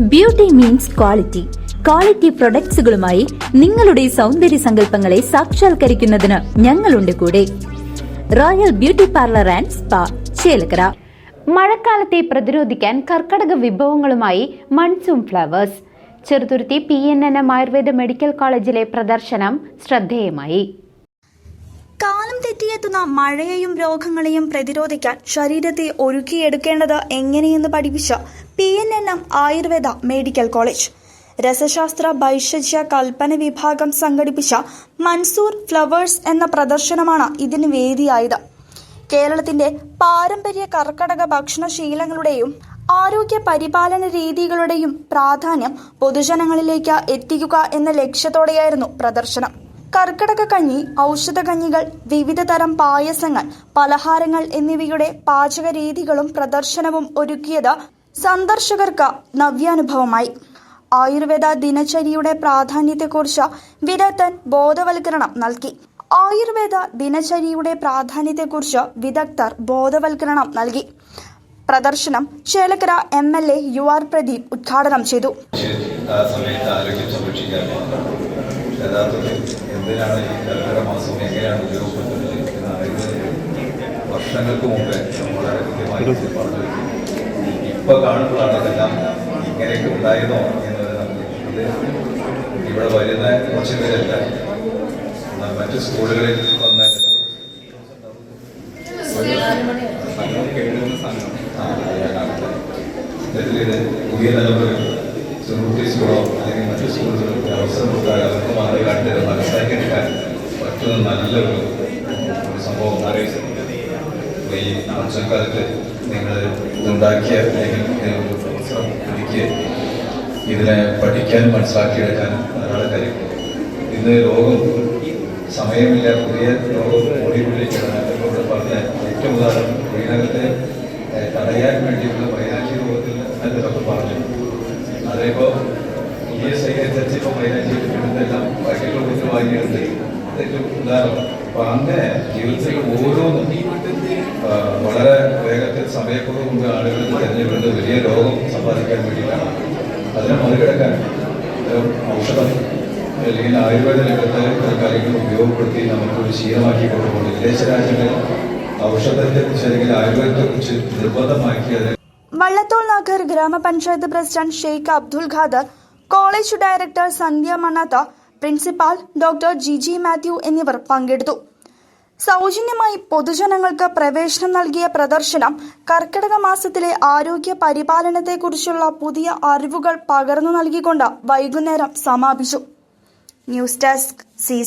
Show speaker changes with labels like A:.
A: Beauty means quality quality പ്രൊഡക്ട്സുകളുമായി നിങ്ങളുടെ സൗന്ദര്യ സങ്കല്പങ്ങളെ സാക്ഷാത്കരിക്കുന്നതിന് ഞങ്ങളുണ്ട് കൂടെ. Royal beauty parlour and spa Chelakkara.
B: മഴക്കാലത്തെ പ്രതിരോധിക്കാൻ കർക്കടക വിഭവങ്ങളുമായി monsoon flowers. Cheruthuruthy P N N M Ayurveda medical കോളേജിലെ പ്രദർശനം ശ്രദ്ധേയമായി.
C: കാലം തെറ്റിയെത്തുന്ന മഴയെയും രോഗങ്ങളെയും പ്രതിരോധിക്കാൻ ശരീരത്തെ ഒരുക്കിയെടുക്കേണ്ടത് എങ്ങനെയെന്ന് പഠിപ്പിച്ച P N N M Ayurveda medical college. രസശാസ്ത്ര ഭൈഷജ്യ കൽപ്പന വിഭാഗം സംഘടിപ്പിച്ച മൻസൂർ ഫ്ലവേഴ്സ് എന്ന പ്രദർശനമാണ് ഇതിന് വേദിയായത്. കേരളത്തിന്റെ പാരമ്പര്യ കർക്കടക ഭക്ഷണശീലങ്ങളുടെയും ആരോഗ്യ പരിപാലന രീതികളുടെയും പ്രാധാന്യം പൊതുജനങ്ങളിലേക്ക് എത്തിക്കുക എന്ന ലക്ഷ്യത്തോടെയായിരുന്നു പ്രദർശനം. കർക്കടക കഞ്ഞി ഔഷധകഞ്ഞികൾ വിവിധ തരം പായസങ്ങൾ പലഹാരങ്ങൾ എന്നിവയുടെ പാചക രീതികളും പ്രദർശനവും ഒരുക്കിയത് സന്ദർശകർക്ക് നവ്യാനുഭവമായി. ആയുർവേദ ദിനചര്യയുടെ പ്രാധാന്യത്തെക്കുറിച്ച് വിദഗ്ധൻ ബോധവൽക്കരണം നൽകി. ആയുർവേദ ദിനചര്യയുടെ പ്രാധാന്യത്തെക്കുറിച്ച് വിദഗ്ധർ ബോധവൽക്കരണം നൽകി. പ്രദർശനം Chelakkara M L A U R Pradeep ഉദ്ഘാടനം ചെയ്തു.
D: വർഷങ്ങൾക്ക് മുമ്പേ വളരെ കൃത്യമായി ഇത് പറഞ്ഞു ഇപ്പൊ കാണുമ്പോഴാണ് ഇതെല്ലാം ഇങ്ങനെയൊക്കെ ഉണ്ടായിരുന്നോ എന്നത് നമുക്ക് ഇവിടെ വരുന്ന കുറച്ച് പേരല്ല. മറ്റു സ്കൂളുകളിൽ വന്ന പുതിയ തലമുറ ചെറുകുട്ടി സ്കൂളോ അല്ലെങ്കിൽ മറ്റു സ്കൂളുകളിൽ അവസരം കൊടുത്താൽ അവർക്ക് മാറി കണ്ട് മനസ്സിലാക്കിയെടുക്കാൻ പറ്റുന്ന നല്ലൊരു സംഭവം അറിയിച്ചു ഈ ആവശ്യക്കാലത്ത് നിങ്ങൾ ഇതുണ്ടാക്കിയ എനിക്ക് ഇതിനെ പഠിക്കാനും മനസ്സിലാക്കിയെടുക്കാനും ധാരാളം കാര്യം. ഇന്ന് ലോകം സമയമില്ല. പുതിയ ലോകം ഓടിക്കൊണ്ടിരിക്കുകയാണ്. എന്നോട് പറഞ്ഞ ഏറ്റവും ഉദാഹരണം ശ്രീനഗരത്തെ തടയാൻ വേണ്ടിയുള്ള മൈനാക്ഷി രൂപത്തിൽ എന്നതൊക്കെ പറഞ്ഞു. അതേപോ ഇ എസ് ഐ അനുസരിച്ച് ഇപ്പോൾ മൈനാക്ഷി എല്ലാം പാക്കറ്റുകൾ കൊടുത്ത് വാങ്ങിയിട്ടുണ്ട്. ഏറ്റവും ഉദാഹരണം. അപ്പം അങ്ങനെ ജീവിതത്തിൽ ഓരോന്നും വളരെ സമയക്കുറവ് കൊണ്ട് ആളുകൾ തെരഞ്ഞെടുക്കുന്നത് വലിയ രോഗം സമ്പാദിക്കാൻ വേണ്ടിയിട്ടാണ്. അതിനെ മറികടക്കാൻ ഔഷധം അല്ലെങ്കിൽ ആയുർവേദ രംഗത്തെ കാര്യങ്ങൾ ഉപയോഗപ്പെടുത്തി നമുക്കൊരു ശീലമാക്കി കൊണ്ടുപോകും വിദേശ രാജ്യങ്ങളിൽ ഔഷധത്തെക്കുറിച്ച് അല്ലെങ്കിൽ ആയുർവേദത്തെ കുറിച്ച് നിർബന്ധമാക്കി അതിനെ
C: വള്ളത്തോൾ നഗർ ഗ്രാമപഞ്ചായത്ത് president Sheikh Abdul Khader college director Sandhya Manatha principal doctor Jiji Mathew എന്നിവർ പങ്കെടുത്തു. സൗജന്യമായി പൊതുജനങ്ങൾക്ക് പ്രവേശനം നൽകിയ പ്രദർശനം കർക്കിടക മാസത്തിലെ ആരോഗ്യ പരിപാലനത്തെക്കുറിച്ചുള്ള പുതിയ അറിവുകൾ പകർന്നു നൽകിക്കൊണ്ട് വൈകുന്നേരം സമാപിച്ചു. News desk C